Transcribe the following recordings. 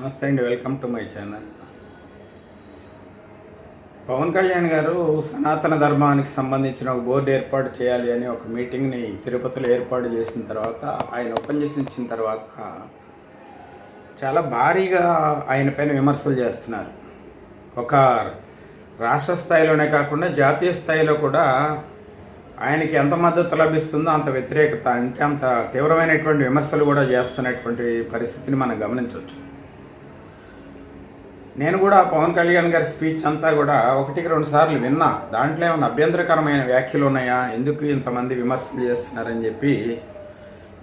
నమస్తే అండి welcome to my channel. Pawan Kalyan గారు సనాతన ధర్మానికి సంబంధించిన ఒక బోర్డు ఏర్పాటు చేయాలి అని ఒక మీటింగ్ని తిరుపతిలో ఏర్పాటు చేసిన తర్వాత ఆయన ఓపెన్ చేసిన తర్వాత చాలా భారీగా ఆయన పైన విమర్శలు చేస్తున్నారు. ఒక రాష్ట్ర స్థాయిలోనే కాకుండా జాతీయ స్థాయిలో కూడా ఆయనకి ఎంత మద్దతు లభిస్తుందో అంత వ్యతిరేకత అంటే అంత తీవ్రమైనటువంటి విమర్శలు కూడా చేస్తున్నటువంటి పరిస్థితిని మనం గమనించవచ్చు. నేను కూడా పవన్ కళ్యాణ్ గారి స్పీచ్ అంతా కూడా ఒకటికి రెండు సార్లు విన్నా. దాంట్లో ఏమైనా అభ్యంతరకరమైన వ్యాఖ్యలు ఉన్నాయా? ఎందుకు ఇంతమంది విమర్శలు చేస్తున్నారని చెప్పి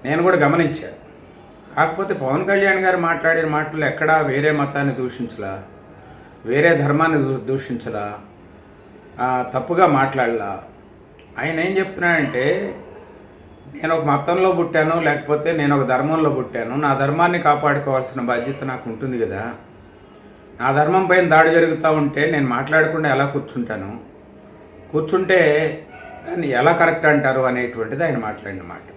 నేను కూడా గమనించాను కాకపోతే పవన్ కళ్యాణ్ గారు మాట్లాడిన మాటలు ఎక్కడా వేరే మతాన్ని దూషించలా? వేరే ధర్మాన్ని దూషించలా? తప్పుగా మాట్లాడలా? ఆయన ఏం చెప్తున్నాడంటే నేను ఒక మతంలో పుట్టాను లేకపోతే నేను ఒక ధర్మంలో పుట్టాను నా ధర్మాన్ని కాపాడుకోవాల్సిన బాధ్యత నాకు ఉంటుంది కదా. నా ధర్మం పైన దాడి జరుగుతూ ఉంటే నేను మాట్లాడకుండా ఎలా కూర్చుంటాను? కూర్చుంటే దాన్ని ఎలా కరెక్ట్ అంటారు అనేటువంటిది ఆయన మాట్లాడిన మాట.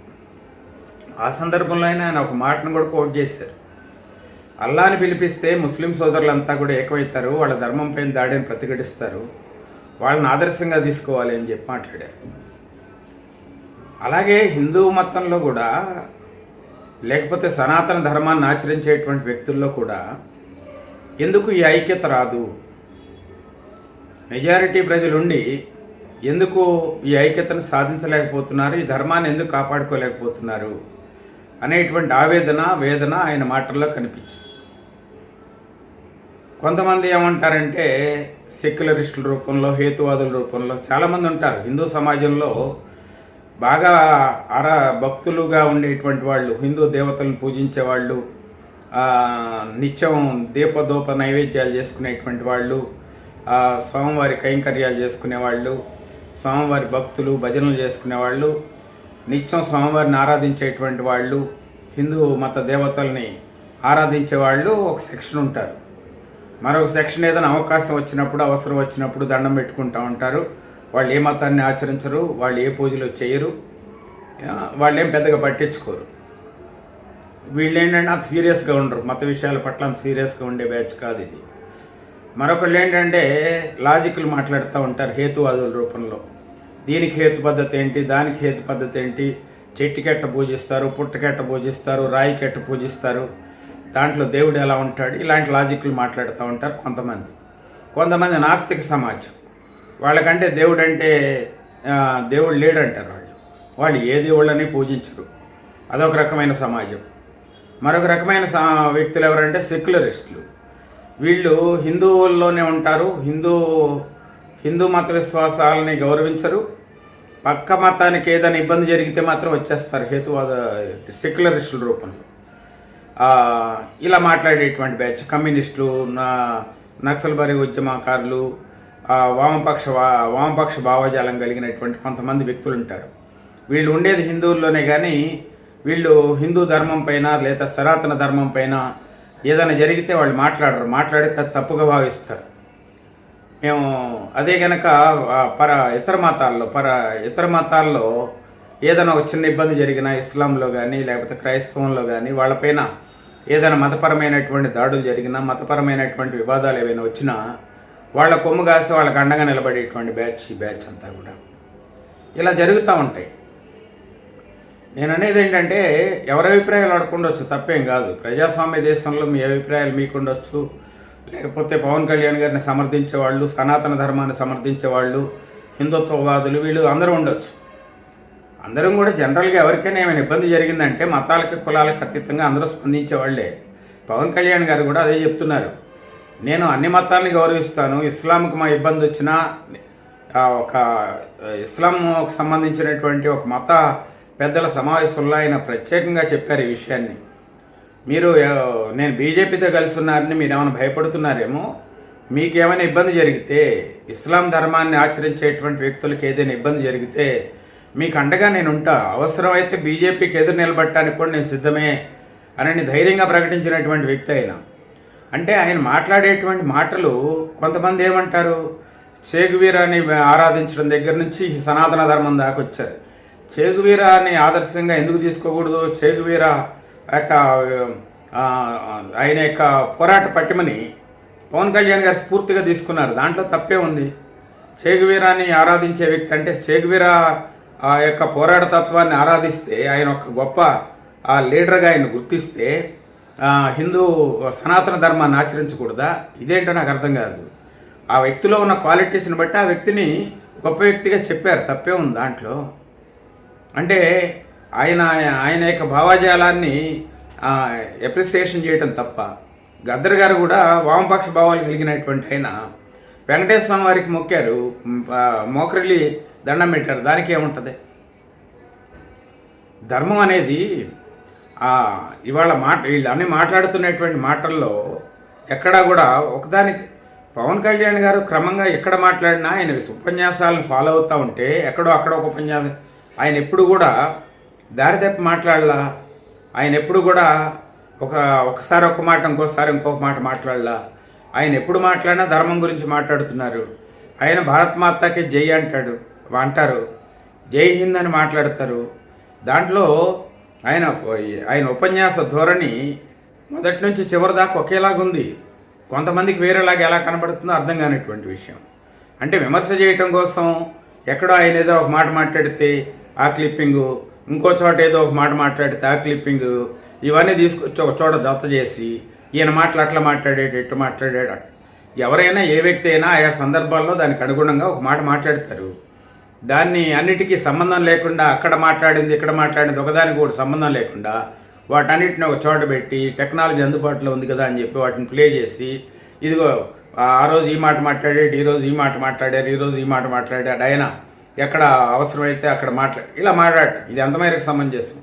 ఆ సందర్భంలో అయినా ఆయన ఒక మాటను కూడా కోట్ చేశారు. అల్లాని పిలిపిస్తే ముస్లిం సోదరులంతా కూడా ఏకమవుతారు వాళ్ళ ధర్మం పైన దాడిని ప్రతిఘటిస్తారు వాళ్ళని ఆదర్శంగా తీసుకోవాలి అని చెప్పి మాట్లాడారు. అలాగే హిందూ మతంలో కూడా లేకపోతే సనాతన ధర్మాన్ని ఆచరించేటువంటి వ్యక్తుల్లో కూడా ఎందుకు ఈ ఐక్యత రాదు? మెజారిటీ ప్రజలుండి ఎందుకు ఈ ఐక్యతను సాధించలేకపోతున్నారు? ఈ ధర్మాన్ని ఎందుకు కాపాడుకోలేకపోతున్నారు? అనేటువంటి ఆవేదన వేదన ఆయన మాటల్లో కనిపించింది. కొంతమంది ఏమంటారంటే సెక్యులరిస్టుల రూపంలో హేతువాదుల రూపంలో చాలామంది ఉంటారు. హిందూ సమాజంలో బాగా అర భక్తులుగా ఉండేటువంటి వాళ్ళు హిందూ దేవతలను పూజించే వాళ్ళు నిత్యం దీపదూప నైవేద్యాలు చేసుకునేటువంటి వాళ్ళు స్వామివారి కైంకర్యాలు చేసుకునేవాళ్ళు స్వామివారి భక్తులు భజనలు చేసుకునేవాళ్ళు నిత్యం స్వామివారిని ఆరాధించేటువంటి వాళ్ళు హిందూ మత దేవతల్ని ఆరాధించే వాళ్ళు ఒక సెక్షన్ ఉంటారు. మరొక సెక్షన్ ఏదైనా అవకాశం వచ్చినప్పుడు అవసరం వచ్చినప్పుడు దండం పెట్టుకుంటూ ఉంటారు. వాళ్ళు ఏ మతాన్ని ఆచరించరు వాళ్ళు ఏ పూజలు చేయరు వాళ్ళు ఏం పెద్దగా పట్టించుకోరు. వీళ్ళు ఏంటంటే అంత సీరియస్గా ఉండరు. మత విషయాల పట్ల అంత సీరియస్గా ఉండే బ్యాచ్ కాదు ఇది. మరొకళ్ళు ఏంటంటే లాజిక్లు మాట్లాడుతూ ఉంటారు హేతువాదుల రూపంలో. దీనికి హేతు పద్ధతి ఏంటి? దానికి హేతు పద్ధతి ఏంటి? చెట్టుకెట్ట పూజిస్తారు పుట్టకెట్ట పూజిస్తారు రాయికెట్ట పూజిస్తారు. దాంట్లో దేవుడు ఎలా ఉంటాడు? ఇలాంటి లాజిక్లు మాట్లాడుతూ ఉంటారు కొంతమంది. కొంతమంది నాస్తిక సమాజం. వాళ్ళకంటే దేవుడు అంటే ఆ, దేవుడు లేడంటారు వాళ్ళు. వాళ్ళు ఏ దేవుళ్ళని పూజించరు. అదొక రకమైన సమాజం. మరొక రకమైన సా- వ్యక్తులు ఎవరంటే సెక్యులరిస్టులు. వీళ్ళు హిందువుల్లోనే ఉంటారు. హిందూ హిందూ మత విశ్వాసాలని గౌరవించరు. పక్క మతానికి ఏదైనా ఇబ్బంది జరిగితే మాత్రం వచ్చేస్తారు హేతువాద సెక్యులరిస్టుల రూపంలో. ఇలా మాట్లాడేటువంటి బ్యాచ్ కమ్యూనిస్టులు నా నక్సల్బరి ఉద్యమకారులు వామపక్ష వా- వామపక్ష భావజాలం కలిగినటువంటి కొంతమంది వ్యక్తులు ఉంటారు. వీళ్ళు ఉండేది హిందువుల్లోనే కానీ వీళ్ళు హిందూ ధర్మం పైన లేదా సనాతన ధర్మం పైన ఏదైనా జరిగితే వాళ్ళు మాట్లాడరు. మాట్లాడితే తప్పుగా భావిస్తారు. మేము అదే గనక పర ఇతర మతాల్లో పర ఇతర మతాల్లో ఏదైనా ఒక చిన్న ఇబ్బంది జరిగినా ఇస్లాంలో కానీ లేకపోతే క్రైస్తవంలో కానీ వాళ్ళపైన ఏదైనా మతపరమైనటువంటి దాడులు జరిగినా మతపరమైనటువంటి వివాదాలు ఏవైనా వచ్చినా వాళ్ళ కొమ్ము కాసి వాళ్ళకి అండగా నిలబడేటువంటి బ్యాచ్ ఈ బ్యాచ్ అంతా కూడా. ఇలా జరుగుతూ ఉంటాయి. నేను అనేది ఏంటంటే ఎవరి అభిప్రాయాలు అడకుండొచ్చు తప్పేం కాదు. ప్రజాస్వామ్య దేశంలో మీ అభిప్రాయాలు మీకుండొచ్చు. లేకపోతే పవన్ కళ్యాణ్ గారిని సమర్థించే వాళ్ళు సనాతన ధర్మాన్ని సమర్థించే వాళ్ళు హిందుత్వవాదులు వీళ్ళు అందరూ ఉండొచ్చు. అందరం కూడా జనరల్గా ఎవరికైనా ఏమైనా ఇబ్బంది జరిగిందంటే మతాలకి కులాలకు అతీతంగా అందరూ స్పందించేవాళ్ళే. పవన్ కళ్యాణ్ గారు కూడా అదే చెప్తున్నారు. నేను అన్ని మతాలను గౌరవిస్తాను. ఇస్లాంకి మా ఇబ్బంది వచ్చినా ఒక ఇస్లాంకు సంబంధించినటువంటి ఒక మత పెద్దల సమావేశంలో ఆయన ప్రత్యేకంగా చెప్పారు ఈ విషయాన్ని. మీరు నేను బీజేపీతో కలిసి ఉన్నారని మీరు ఏమైనా భయపడుతున్నారేమో మీకేమైనా ఇబ్బంది జరిగితే ఇస్లాం ధర్మాన్ని ఆచరించేటువంటి వ్యక్తులకు ఏదైనా ఇబ్బంది జరిగితే మీకు అండగా నేను ఉంటా. అవసరమైతే బీజేపీకి ఎదురు నిలబడటానికి కూడా నేను సిద్ధమే అని ధైర్యంగా ప్రకటించినటువంటి వ్యక్తి ఆయన. అంటే ఆయన మాట్లాడేటువంటి మాటలు కొంతమంది ఏమంటారు చేగువీరాని ఆరాధించడం దగ్గర నుంచి సనాతన ధర్మం దాకా వచ్చారు. చేగువీరాని ఆదర్శంగా ఎందుకు తీసుకోకూడదు? చేగువీర యొక్క ఆయన యొక్క పోరాట పట్టిమని పవన్ కళ్యాణ్ గారు స్ఫూర్తిగా తీసుకున్నారు. దాంట్లో తప్పే ఉంది. చేగువీరాని ఆరాధించే వ్యక్తి అంటే చేగువీరా ఆ యొక్క పోరాట తత్వాన్ని ఆరాధిస్తే ఆయన ఒక గొప్ప ఆ లీడర్గా ఆయన గుర్తిస్తే హిందూ సనాతన ధర్మాన్ని ఆచరించకూడదా? ఇదేంటో నాకు అర్థం కాదు. ఆ వ్యక్తిలో ఉన్న క్వాలిటీస్ని బట్టి ఆ వ్యక్తిని గొప్ప వ్యక్తిగా చెప్పారు. తప్పే ఉంది దాంట్లో. అంటే ఆయన ఆయన యొక్క భావాజాలాన్ని ఎప్రిసియేషన్ చేయటం తప్ప గద్దర్ గారు కూడా వామపక్ష భావాలు కలిగినటువంటి ఆయన. వెంకటేశ్వర స్వామి వారికి మొక్కారు. మోకరిల్లి దండం పెట్టారు. దానికి ఏముంటుంది? ధర్మం అనేది ఇవాళ మాట వీళ్ళు అన్ని మాట్లాడుతున్నటువంటి మాటల్లో ఎక్కడా కూడా ఒకదానికి పవన్ కళ్యాణ్ గారు క్రమంగా ఎక్కడ మాట్లాడినా ఆయన ఉపన్యాసాలను ఫాలో అవుతూ ఉంటే ఎక్కడో అక్కడ ఒక ఉపన్యాసం ఆయన ఎప్పుడు కూడా దారి తప్పి మాట్లాడలా. ఆయన ఎప్పుడు కూడా ఒక ఒకసారి ఒక మాట ఇంకోసారి ఇంకొక మాట మాట్లాడలా. ఆయన ఎప్పుడు మాట్లాడినా ధర్మం గురించి మాట్లాడుతున్నారు. ఆయన భారత్ మాతాకే జై అంటాడు అంటారు. జై హింద్ అని మాట్లాడతారు. దాంట్లో ఆయన ఆయన ఉపన్యాస ధోరణి మొదటి నుంచి చివరి దాకా ఒకేలాగుంది కొంతమందికి వేరేలాగా ఎలా కనబడుతుందో అర్థం కానిటువంటి విషయం. అంటే విమర్శ చేయటం కోసం ఎక్కడో ఆయన ఏదో ఒక మాట మాట్లాడితే ఆ క్లిప్పింగు ఇంకో చోట ఏదో ఒక మాట మాట్లాడితే ఆ క్లిప్పింగు ఇవన్నీ తీసుకొచ్చి ఒక చోట జత చేసి ఈయన మాటలు అట్లా మాట్లాడాడు ఎట్టు మాట్లాడాడు. ఎవరైనా ఏ వ్యక్తి అయినా ఆయా సందర్భాల్లో దానికి అనుగుణంగా ఒక మాట మాట్లాడతారు. దాన్ని అన్నిటికీ సంబంధం లేకుండా అక్కడ మాట్లాడింది ఇక్కడ మాట్లాడింది ఒకదానికి కూడా సంబంధం లేకుండా వాటన్నిటిని ఒక చోట పెట్టి టెక్నాలజీ అందుబాటులో ఉంది కదా అని చెప్పి వాటిని ప్లే చేసి ఇదిగో ఆ రోజు ఈ మాట మాట్లాడాడు ఈ రోజు ఈ మాట మాట్లాడారు ఈ రోజు ఈ మాట మాట్లాడాడు. ఆయన ఎక్కడ అవసరమైతే అక్కడ మాట్లా ఇలా మాట్లాడటం. ఇది ఎంతమేరకు సమంజసం.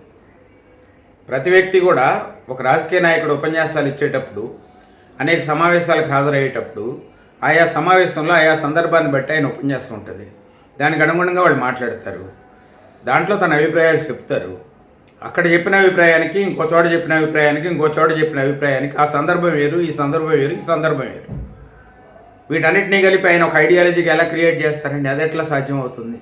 ప్రతి వ్యక్తి కూడా ఒక రాజకీయ నాయకుడు ఉపన్యాసాలు ఇచ్చేటప్పుడు అనేక సమావేశాలకు హాజరయ్యేటప్పుడు ఆయా సమావేశంలో ఆయా సందర్భాన్ని బట్టి ఆయన ఉపన్యాసం ఉంటుంది. దానికి అనుగుణంగా వాళ్ళు మాట్లాడతారు. దాంట్లో తన అభిప్రాయాలు చెప్తారు. అక్కడ చెప్పిన అభిప్రాయానికి ఇంకో చోట చెప్పిన అభిప్రాయానికి ఇంకో చోట చెప్పిన అభిప్రాయానికి ఆ సందర్భం వేరు ఈ సందర్భం వేరు ఈ సందర్భం వేరు. వీటన్నిటినీ కలిపి ఆయన ఒక ఐడియాలజీకి ఎలా క్రియేట్ చేస్తారండి? అది ఎట్లా సాధ్యం అవుతుంది